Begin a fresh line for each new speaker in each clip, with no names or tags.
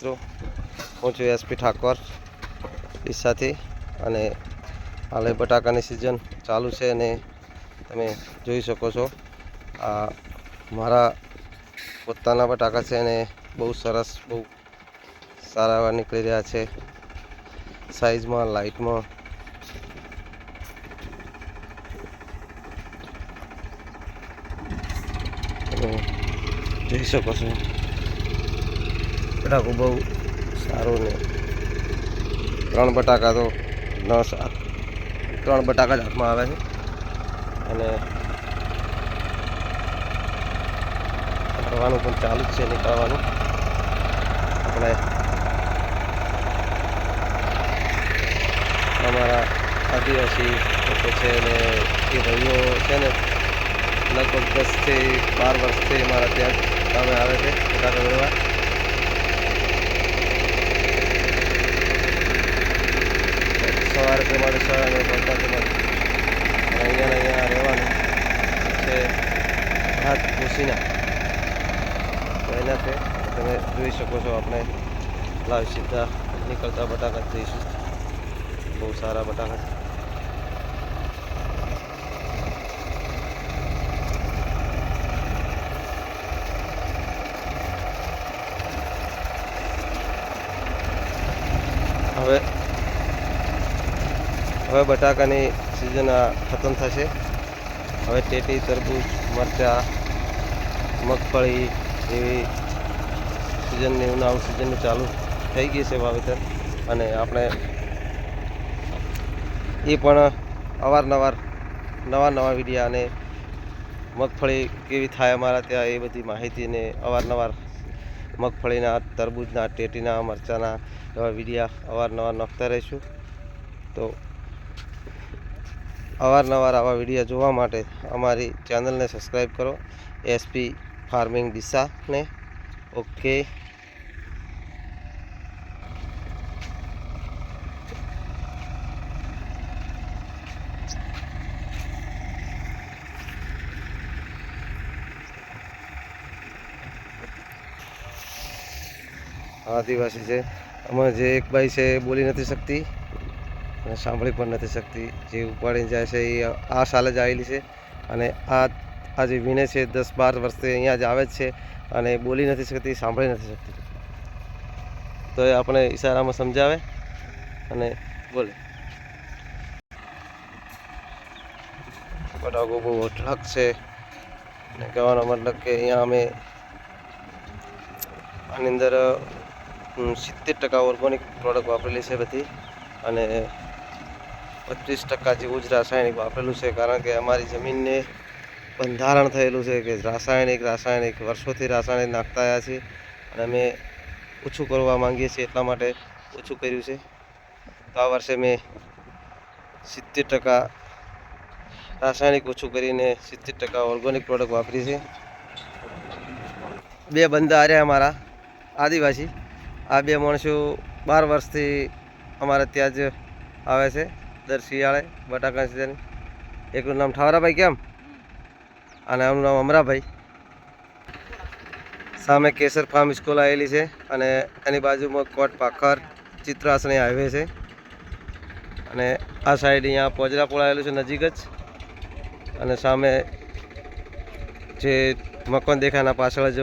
મિત્રો, હું છું એસપી ઠાકોર, ડીસાથી. અને હાલે બટાકાની સિઝન ચાલુ છે અને તમે જોઈ શકો છો, આ મારા પોતાના બટાકા છે અને બહુ સરસ, બહુ સારા એવા નીકળી રહ્યા છે. સાઈઝમાં લાઇટમાં જોઈ શકો છો. બટાકું બહુ સારું ને. ત્રણ બટાકા તો ન ત્રણ બટાકા જ હાથમાં આવે છે. અને કરવાનું પણ ચાલુ જ છે નીકળવાનું. આપણે અમારા આદિવાસી લોકો છે ને એ ભાઈઓ છે ને લગભગ દસથી બાર વર્ષથી મારા ત્યાં કામે આવે છે. બટાકા હાથ ઘૂસીના તો એનાથી તમે જોઈ શકો છો આપણે લાવ સીધા નીકળતા બટાકા જઈશું. બહુ સારા બટાકા. છે હવે હવે બટાકાની સિઝન ખતમ થશે. હવે ટેટી, તરબૂચ મરચાં, મગફળી એવી સિઝનની ઉનાળુ સિઝનની ચાલુ થઈ ગઈ છે વાવેતર. અને આપણે એ પણ અવારનવાર નવા નવા વિડીયા અને મગફળી કેવી થાય અમારા ત્યાં એ બધી માહિતીને અવારનવાર મગફળીના, તરબૂજના, ટેટીના, મરચાંના એવા વિડીયા અવારનવાર નાખતા રહીશું. તો અવારનવાર આવા વીડિયો જોવા માટે અમારી ચેનલને સબસ્ક્રાઈબ કરો. એસપી ફાર્મિંગ દિશાને ઓકે આદિવાસી છે. આમાં જે એક બાઈ છે બોલી નથી શકતી. અને સાંભળી પણ નથી શકતી. જે ઉપાડીને જાય છે એ આ સાલે જ આવેલી છે. અને આ આ જે વીણે છે, દસ બાર વર્ષથી અહીંયા જ આવે જ છે અને બોલી નથી શકતી, સાંભળી નથી શકતી. તો એ આપણે ઈશારામાં સમજાવે અને બોલે. બટાકો બહુ ટ્રક છે અને કહેવાનો મતલબ કે અહીંયા અમે આની અંદર સિત્તેર ટકા ઓર્ગોનિક પ્રોડક્ટ વાપરેલી છે બધી. અને પચીસ ટકા જેવું જ રાસાયણિક વાપરેલું છે, કારણ કે અમારી જમીનને બંધારણ થયેલું છે કે રાસાયણિક રાસાયણિક, વર્ષોથી રાસાયણિક નાખતા આવ્યા છીએ અને અમે ઓછું કરવા માંગીએ છીએ એટલા માટે ઓછું કર્યું છે. તો આ વર્ષે મેં સિત્તેર ટકા રાસાયણિક ઓછું કરીને સિત્તેર ટકા ઓર્ગોનિક પ્રોડક્ટ વાપરી છે. બે બંદા આર્યા અમારા આદિવાસી. આ બે માણસો બાર વર્ષથી અમારે ત્યાં જ આવે છે. દર શિયાળે બટાકા સિઝન એકનું નામ ઠાવરાભાઈ કેમ? અને આમનું નામ અમરાભાઈ. સામે કેસર ફાર્મ સ્કૂલ આવેલી છે અને એની બાજુમાં કોટ પાખર, ચિત્રાસણી હાઈવે છે. અને આ સાઈડ અહીંયા પોજરાપુળ આવેલું છે નજીક જ. અને સામે જે મકાન દેખાયના પાછળ જ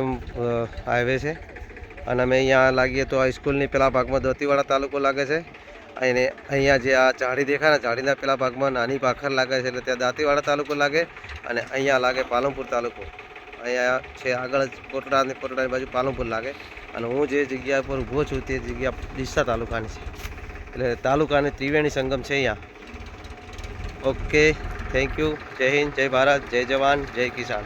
હાઈવે છે. અને અમે અહીંયા લાગીએ તો આ સ્કૂલની પેલા ભાગમાં દોતીવાડા તાલુકો લાગે છે. અને અહીંયા જે આ ઝાડી દેખાય ને, ઝાડીના પેલા ભાગમાં નાની પાખર લાગે છે એટલે ત્યાં દાંતીવાડા તાલુકો લાગે અને અહીંયા લાગે પાલનપુર તાલુકો. અહીંયા છે આગળ કોટડા અને કોટડાની બાજુ પાલનપુર લાગે. અને હું જે જગ્યા પર ઊભો છું તે જગ્યા ડીસા તાલુકાની છે. એટલે તાલુકાની ત્રિવેણી સંગમ છે અહીંયા. Okay, thank you. જય હિન્દ, જય ભારત, જય જવાન, જય કિસાન.